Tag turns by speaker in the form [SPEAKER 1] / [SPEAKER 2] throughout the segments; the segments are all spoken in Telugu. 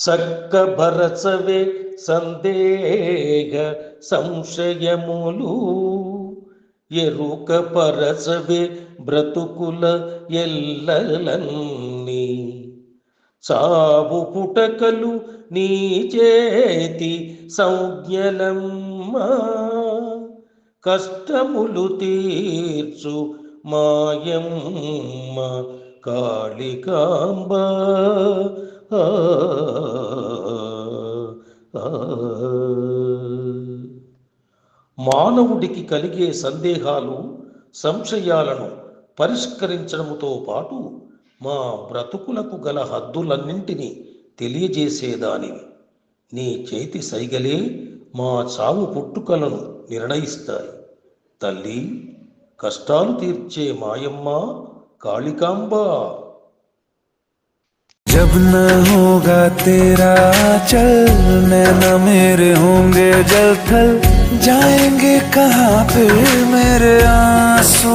[SPEAKER 1] సక్క భరసవే సందేహ సంశయములు. ఎరుక పరసవే బ్రతుకుల ఎల్లలన్నీ. చావు పుటకలు నీ చేతి సంజ్ఞలమ్మా. కష్టములు తీర్చు మాయమ్మ కాళికాంబ. మానవుడికి కలిగే సందేహాలు సంశయాలను పరిష్కరించడముతో పాటు మా బ్రతుకులకు గల హద్దులన్నింటినీ తెలియజేసేదానివి నీ చేతి సైగలే మా చావు పుట్టుకలను నిర్ణయిస్తాయి తల్లి కష్టాలు తీర్చే మాయమ్మ కాళికాంబ
[SPEAKER 2] जब न होगा तेरा चल नैना मेरे होंगे जल थल जाएँगे कहाँ फिर मेरे आँसू?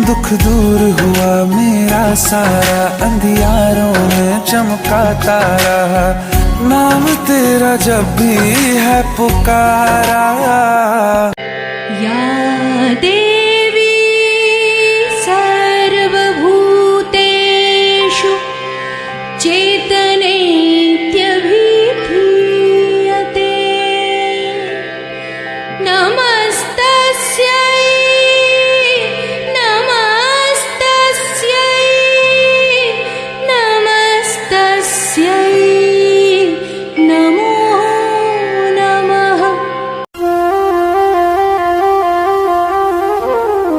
[SPEAKER 2] दुख दूर हुआ मेरा सारा, अंधियारों में चमका तारा। नाम तेरा जब भी है पुकारा।
[SPEAKER 3] या